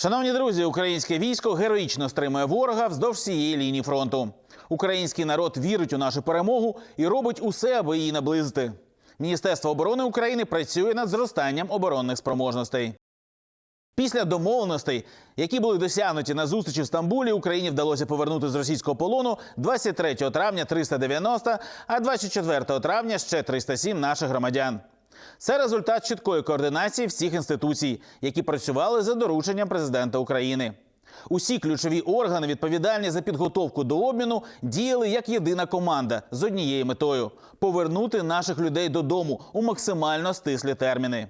Шановні друзі, українське військо героїчно стримує ворога вздовж всієї лінії фронту. Український народ вірить у нашу перемогу і робить усе, аби її наблизити. Міністерство оборони України працює над зростанням оборонних спроможностей. Після домовленостей, які були досягнуті на зустрічі в Стамбулі, Україні вдалося повернути з російського полону 23 травня 390, а 24 травня ще 307 наших громадян. Це результат чіткої координації всіх інституцій, які працювали за дорученням президента України. Усі ключові органи, відповідальні за підготовку до обміну, діяли як єдина команда з однією метою повернути наших людей додому у максимально стислі терміни.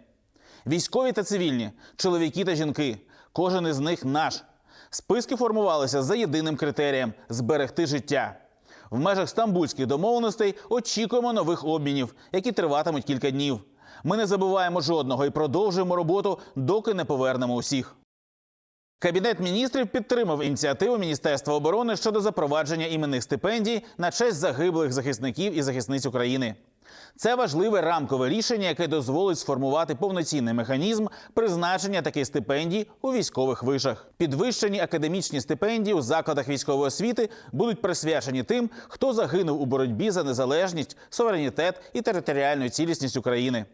Військові та цивільні, чоловіки та жінки. Кожен із них наш. Списки формувалися за єдиним критерієм зберегти життя. В межах стамбульських домовленостей очікуємо нових обмінів, які триватимуть кілька днів. Ми не забуваємо жодного і продовжуємо роботу, доки не повернемо усіх. Кабінет міністрів підтримав ініціативу Міністерства оборони щодо запровадження іменних стипендій на честь загиблих захисників і захисниць України. Це важливе рамкове рішення, яке дозволить сформувати повноцінний механізм призначення таких стипендій у військових вишах. Підвищені академічні стипендії у закладах військової освіти будуть присвячені тим, хто загинув у боротьбі за незалежність, суверенітет і територіальну цілісність України.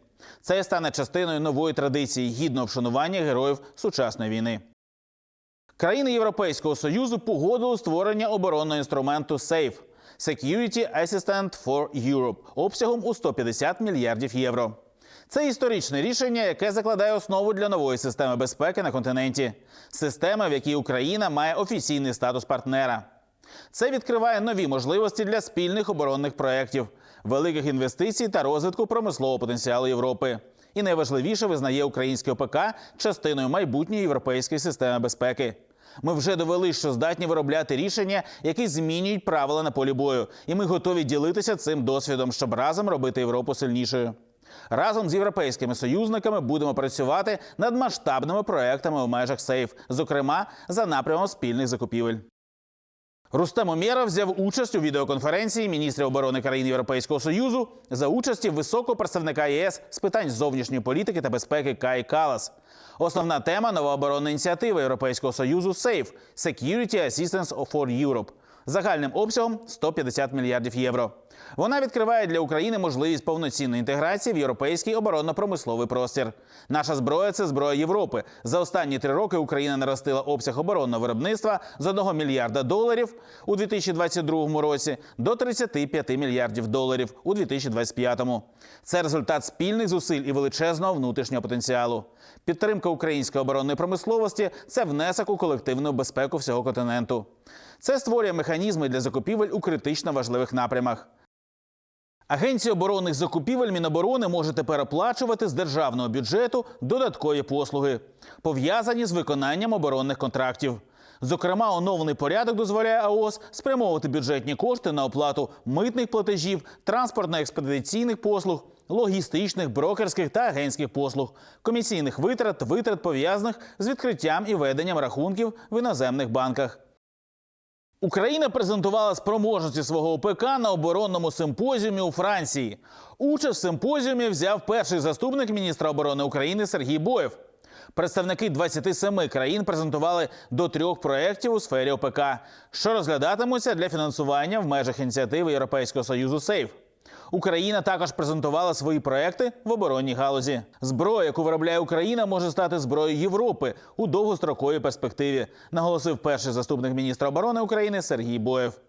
Це стане частиною нової традиції гідного вшанування героїв сучасної війни. Країни Європейського союзу погодили створення оборонного інструменту SAFE – Security Assistant for Europe обсягом у 150 мільярдів євро. Це історичне рішення, яке закладає основу для нової системи безпеки на континенті, системи, в якій Україна має офіційний статус партнера. Це відкриває нові можливості для спільних оборонних проєктів, великих інвестицій та розвитку промислового потенціалу Європи. І найважливіше визнає українське ОПК частиною майбутньої європейської системи безпеки. Ми вже довели, що здатні виробляти рішення, які змінюють правила на полі бою, і ми готові ділитися цим досвідом, щоб разом робити Європу сильнішою. Разом з європейськими союзниками будемо працювати над масштабними проектами у межах СЕЙФ, зокрема за напрямом спільних закупівель. Рустем Омєра взяв участь у відеоконференції міністрів оборони країн Європейського союзу за участі високого представника ЄС з питань зовнішньої політики та безпеки Кай Калас. Основна тема нова оборонна ініціатива Європейського союзу SAFE – Security Assistance for Europe загальним обсягом 150 мільярдів євро. Вона відкриває для України можливість повноцінної інтеграції в європейський оборонно-промисловий простір. Наша зброя це зброя Європи. За останні три роки Україна наростила обсяг оборонного виробництва з 1 мільярда доларів у 2022 році до 35 мільярдів доларів у 2025. Це результат спільних зусиль і величезного внутрішнього потенціалу. Підтримка української оборонної промисловості це внесок у колективну безпеку всього континенту. Це створює механізми для закупівель у критично важливих напрямах. Агенція оборонних закупівель Міноборони може тепер оплачувати з державного бюджету додаткові послуги, пов'язані з виконанням оборонних контрактів. Зокрема, оновлений порядок дозволяє АОС спрямовувати бюджетні кошти на оплату митних платежів, транспортно-експедиційних послуг, логістичних, брокерських та агентських послуг, комісійних витрат, витрат пов'язаних з відкриттям і веденням рахунків в іноземних банках. Україна презентувала спроможності свого ОПК на оборонному симпозіумі у Франції. Участь в симпозіумі взяв перший заступник міністра оборони України Сергій Боєв. Представники 27 країн презентували до трьох проєктів у сфері ОПК, що розглядатимуться для фінансування в межах ініціативи Європейського союзу СЕЙФ. Україна також презентувала свої проекти в оборонній галузі. Зброя, яку виробляє Україна, може стати зброєю Європи у довгостроковій перспективі, наголосив перший заступник міністра оборони України Сергій Боєв.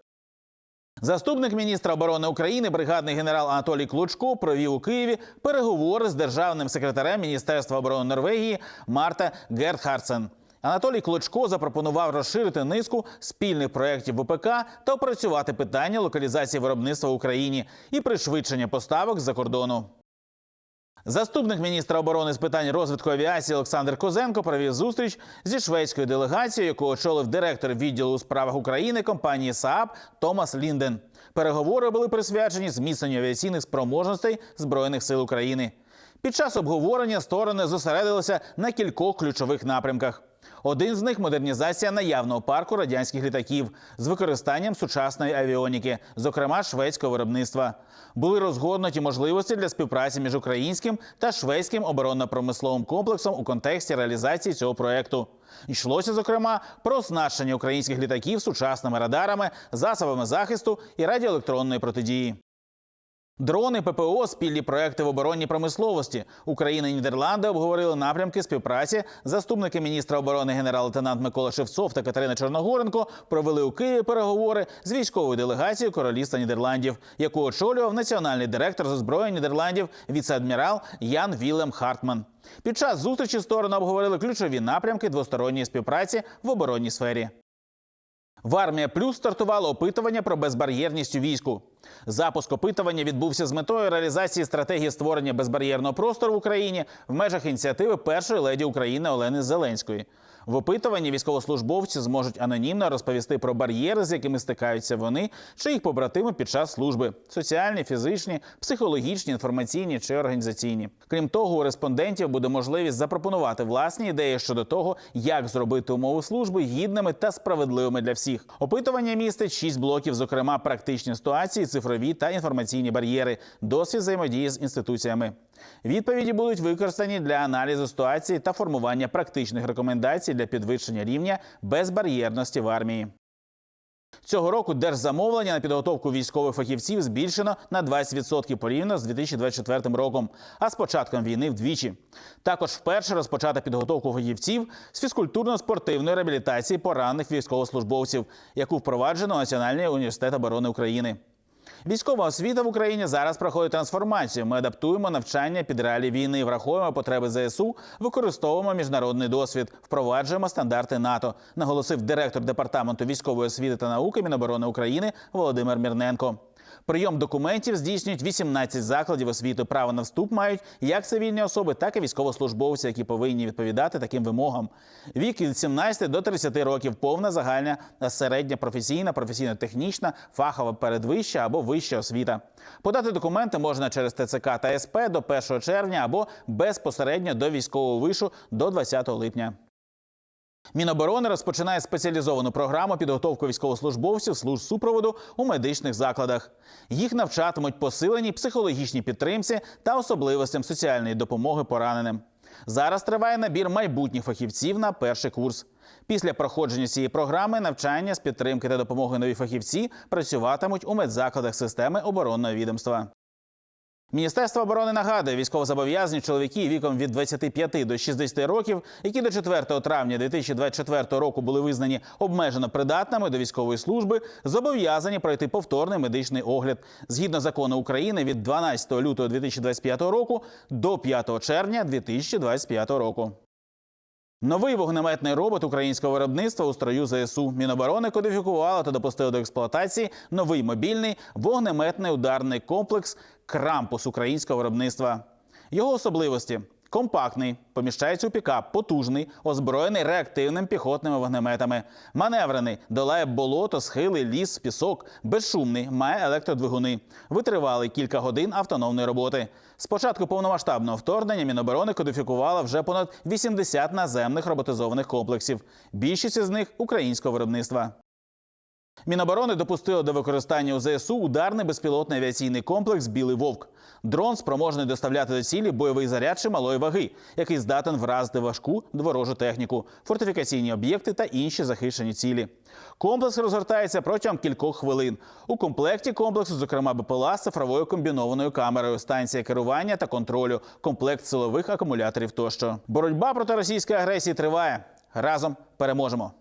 Заступник міністра оборони України, бригадний генерал Анатолій Клочко, провів у Києві переговори з державним секретарем Міністерства оборони Норвегії Марта Гертхарсен. Анатолій Клочко запропонував розширити низку спільних проєктів ВПК та опрацювати питання локалізації виробництва в Україні і пришвидшення поставок з-за кордону. Заступник міністра оборони з питань розвитку авіації Олександр Козенко провів зустріч зі шведською делегацією, яку очолив директор відділу у справах України компанії СААП Томас Лінден. Переговори були присвячені зміцненню авіаційних спроможностей збройних сил України. Під час обговорення сторони зосередилися на кількох ключових напрямках. Один з них модернізація наявного парку радянських літаків з використанням сучасної авіоніки, зокрема шведського виробництва. Були розгорнуті можливості для співпраці між українським та шведським оборонно-промисловим комплексом у контексті реалізації цього проекту. Йшлося зокрема про оснащення українських літаків сучасними радарами, засобами захисту і радіоелектронної протидії. Дрони ППО спільні проекти в оборонній промисловості. Україна і Нідерланди обговорили напрямки співпраці. Заступники міністра оборони генерал-лейтенант Микола Шевцов та Катерина Чорногоренко провели у Києві переговори з військовою делегацією Королівства Нідерландів, яку очолював національний директор з озброєнь Нідерландів, віце-адмірал Ян Вілем Хартман. Під час зустрічі сторони обговорили ключові напрямки двосторонньої співпраці в оборонній сфері. В армія плюс стартувало опитування про безбар'єрність у війську. Запуск опитування відбувся з метою реалізації стратегії створення безбар'єрного простору в Україні в межах ініціативи першої леді України Олени Зеленської. В опитуванні військовослужбовці зможуть анонімно розповісти про бар'єри, з якими стикаються вони чи їх побратими під час служби: соціальні, фізичні, психологічні, інформаційні чи організаційні. Крім того, у респондентів буде можливість запропонувати власні ідеї щодо того, як зробити умови служби гідними та справедливими для всіх. Опитування містить шість блоків, зокрема практичні ситуації, цифрові та інформаційні бар'єри, досвід взаємодії з інституціями. Відповіді будуть використані для аналізу ситуації та формування практичних рекомендацій для підвищення рівня безбар'єрності в армії. Цього року держзамовлення на підготовку військових фахівців збільшено на 20% порівняно з 2024 роком, а з початком війни вдвічі. Також вперше розпочата підготовку фахівців з фізкультурно-спортивної реабілітації поранених військовослужбовців, яку впроваджено Національний університет оборони України. Військова освіта в Україні зараз проходить трансформацію. Ми адаптуємо навчання під реалії війни, враховуємо потреби ЗСУ, використовуємо міжнародний досвід, впроваджуємо стандарти НАТО, наголосив директор департаменту військової освіти та науки Міноборони України Володимир Мірненко. Прийом документів здійснюють 18 закладів освіти. Право на вступ мають як цивільні особи, так і військовослужбовці, які повинні відповідати таким вимогам. Вік від 17 до 30 років повна загальна середня професійна, професійно-технічна, фахова передвища або вища освіта. Подати документи можна через ТЦК та СП до 1 червня або безпосередньо до військового вишу до 20 липня. Міноборони розпочинає спеціалізовану програму підготовки військовослужбовців служб супроводу у медичних закладах. Їх навчатимуть посиленій психологічній підтримці та особливостям соціальної допомоги пораненим. Зараз триває набір майбутніх фахівців на перший курс. Після проходження цієї програми навчання з підтримки та допомоги нові фахівці працюватимуть у медзакладах системи оборонного відомства. Міністерство оборони нагадує військовозобов'язані чоловіки віком від 25 до 60 років, які до 4 травня 2024 року були визнані обмежено придатними до військової служби, зобов'язані пройти повторний медичний огляд згідно закону України від 12 лютого 2025 року до 5 червня 2025 року. Новий вогнеметний робот українського виробництва у строю ЗСУ Міноборони кодифікувало та допустило до експлуатації новий мобільний вогнеметний ударний комплекс Крампус українського виробництва. Його особливості. Компактний, поміщається у пікап, потужний, озброєний реактивним піхотними вогнеметами, маневрений, долає болото, схили, ліс, пісок, безшумний, має електродвигуни, витривалий кілька годин автономної роботи. З початку повномасштабного вторгнення Міноборони кодифікувала вже понад 80 наземних роботизованих комплексів. Більшість з них українського виробництва. Міноборони допустило до використання у ЗСУ ударний безпілотний авіаційний комплекс Білий вовк. Дрон спроможний доставляти до цілі бойовий заряд чималої ваги, який здатен вразити важку ворожу техніку, фортифікаційні об'єкти та інші захищені цілі. Комплекс розгортається протягом кількох хвилин. У комплекті комплексу, зокрема, БПЛА з цифровою комбінованою камерою, станція керування та контролю, комплект силових акумуляторів тощо. Боротьба проти російської агресії триває. Разом переможемо.